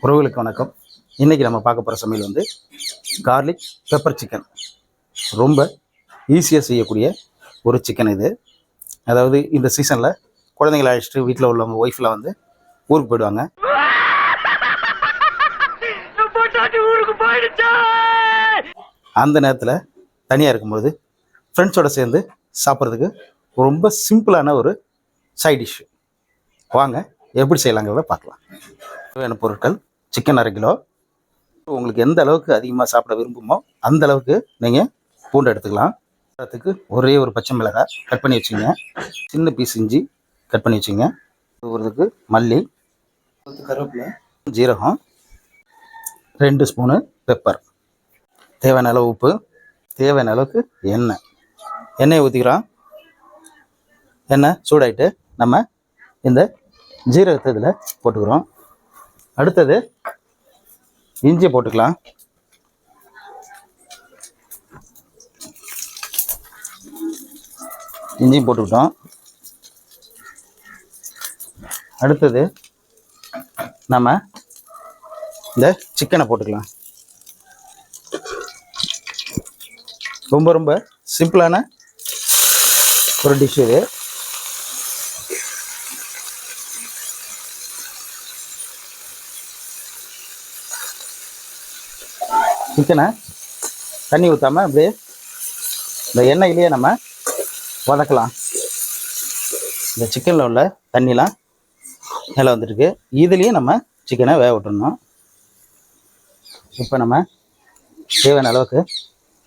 அனைவருக்கும் வணக்கம். இன்றைக்கி நம்ம பார்க்க போகிற சமையல் வந்து கார்லிக் பெப்பர் சிக்கன் ரொம்ப ஈஸியாக செய்யக்கூடிய ஒரு சிக்கன் இது. அதாவது இந்த சீசனில் குழந்தைங்களை அழைச்சிட்டு வீட்டில் உள்ளவங்க ஒய்ஃப்லாம் வந்து ஊருக்கு போயிடுவாங்க. அந்த நேரத்தில் தனியாக இருக்கும்போது ஃப்ரெண்ட்ஸோட சேர்ந்து சாப்பிட்றதுக்கு ரொம்ப சிம்பிளான ஒரு சைட் வாங்க எப்படி செய்யலாங்கிறத பார்க்கலாம். தேவையான பொருட்கள் சிக்கன் அரை கிலோ. உங்களுக்கு எந்த அளவுக்கு அதிகமாக சாப்பிட விரும்புமோ அந்த அளவுக்கு நீங்கள் பூண்டு எடுத்துக்கலாம். அதுக்கு ஒரே ஒரு பச்சை மிளகாய் கட் பண்ணி வச்சுங்க சின்ன பீஸ் இஞ்சி கட் பண்ணி வச்சுங்க ஒருத்துக்கு மல்லி கருவேப்பிலை ஜீரகம் ரெண்டு ஸ்பூனு பெப்பர் தேவையான அளவு உப்பு தேவையான அளவுக்கு எண்ணெய். எண்ணெயை ஊற்றிக்கிறோம் எண்ணெய் சூடாயிட்டு நம்ம இந்த ஜீரகத்தை இதில் போட்டுக்கிறோம். அடுத்தது இஞ்சி போட்டுக்கலாம். இஞ்சியும் போட்டுக்கிட்டோம். அடுத்தது நம்ம இந்த சிக்கனை போட்டுக்கலாம். ரொம்ப ரொம்ப சிம்பிளான ஒரு டிஷ் இது. சிக்கனை தண்ணி ஊற்றாம அப்படியே இந்த எண்ணெயிலேயே நம்ம வதக்கலாம். இந்த சிக்கனில் உள்ள தண்ணிலாம் மேலே வந்துருக்கு. இதுலேயே நம்ம சிக்கனை வேக விட்டுருணும் இப்போ நம்ம தேவையான அளவுக்கு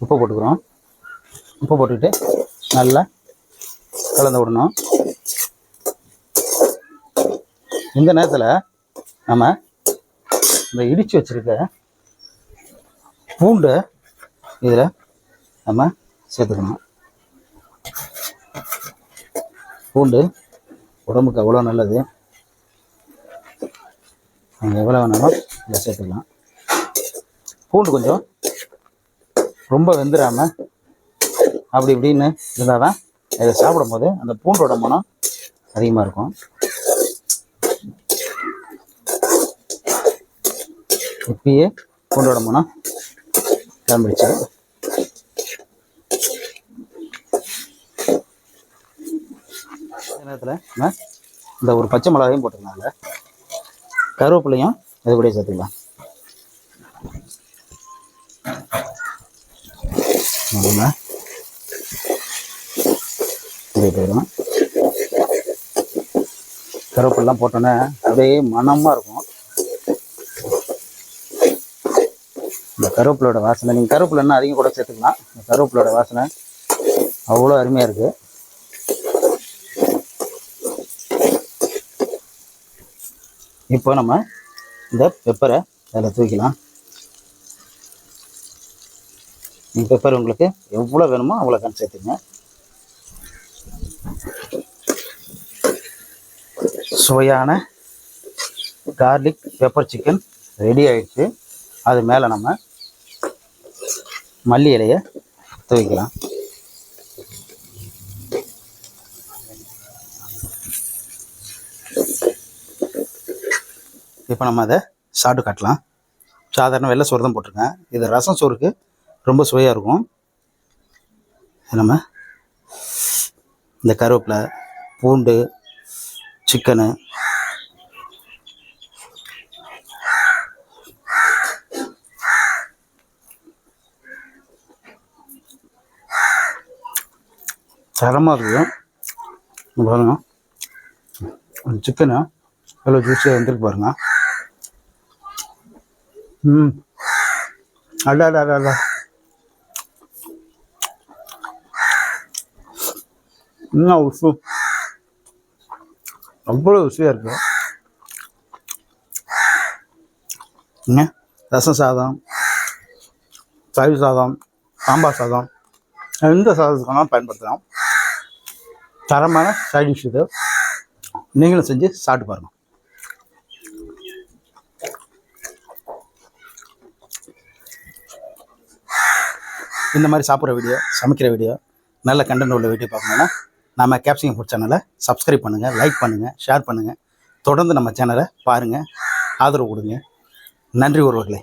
உப்பு போட்டுக்கிறோம். உப்பு போட்டுக்கிட்டு நல்லா கலந்து விடணும். இந்த நேரத்தில் நம்ம இந்த இடித்து வச்சுருக்க பூண்டை இதில் நம்ம சேர்த்துக்கணும். பூண்டு உடம்புக்கு அவ்வளோ நல்லது. நீங்கள் எவ்வளோ வேணாலும் இதில் சேர்த்துக்கலாம். பூண்டு கொஞ்சம் ரொம்ப வெந்துடாமல் அப்படி இப்படின்னு இருந்தால் தான் இதை சாப்பிடும்போது அந்த பூண்டோட மனம் அதிகமாக இருக்கும். இப்பயே பூண்டோட மனம் கிளம்பிடுச்சு இந்த நேரத்தில் நம்ம இந்த ஒரு பச்சை மிளகாயும் போட்டிருந்தாங்க கருவேப்பிலையும் இது கூட சேர்த்துக்கலாம். நம்ம போயிடும். கருவேப்பிலாம் போட்டோன்னே அப்படியே மணமாக இருக்கும் இந்த கருவேப்பிலோட வாசனை. நீங்கள் கருவேப்பிலை இன்னும் அதிகம் கூட சேர்த்துக்கலாம். கருவேப்பிலோட வாசனை அவ்வளோ அருமையாக இருக்குது இப்போ நம்ம இந்த பெப்பரை அதில் தூக்கிலாம் இந்த பெப்பர் உங்களுக்கு எவ்வளோ வேணுமோ அவ்வளோ கண் சேர்த்துங்க. சுவையான கார்லிக் பெப்பர் சிக்கன் ரெடி ஆயிடுச்சு. அது மேலே நம்ம மல்லி இலையை துவைக்கலாம். இப்போ நம்ம அதை சாப்பிட்டு காட்டலாம். சாதாரண வெள்ளை சோறு தான் போட்டிருக்கேன். இது ரசம் சோறுக்கு ரொம்ப சுவையாக இருக்கும். நம்ம இந்த கருவேப்பிலை பூண்டு சிக்கனு தரமாக இருக்குது. இங்க பாருங்க. சிக்கனு எவ்வளோ ஜூஸியாக வந்துருக்கு பாருங்க. ம். அடா அடா அடா, இன்னும் உசு அவ்வளோ ருசியாக இருக்கு. என்ன? ரசம் சாதம் தயிர் சாதம் சாம்பார் சாதம். எந்த சாதத்துக்கான பயன்படுத்தலாம்? தரமான சைட் டிஷ் இது. நீங்களும் செஞ்சு சாப்பிட்டு பாருங்கள் இந்த மாதிரி சாப்பிட்ற வீடியோ சமைக்கிற வீடியோ நல்ல கண்டென்ட் உள்ள வீடியோ பார்க்கணுன்னா நம்ம கேப்சிங் ஃபுட் சேனலை சப்ஸ்கிரைப் பண்ணுங்கள் லைக் பண்ணுங்கள் ஷேர் பண்ணுங்கள் தொடர்ந்து நம்ம சேனலை பாருங்கள் ஆதரவு கொடுங்க. நன்றி உறவுகளே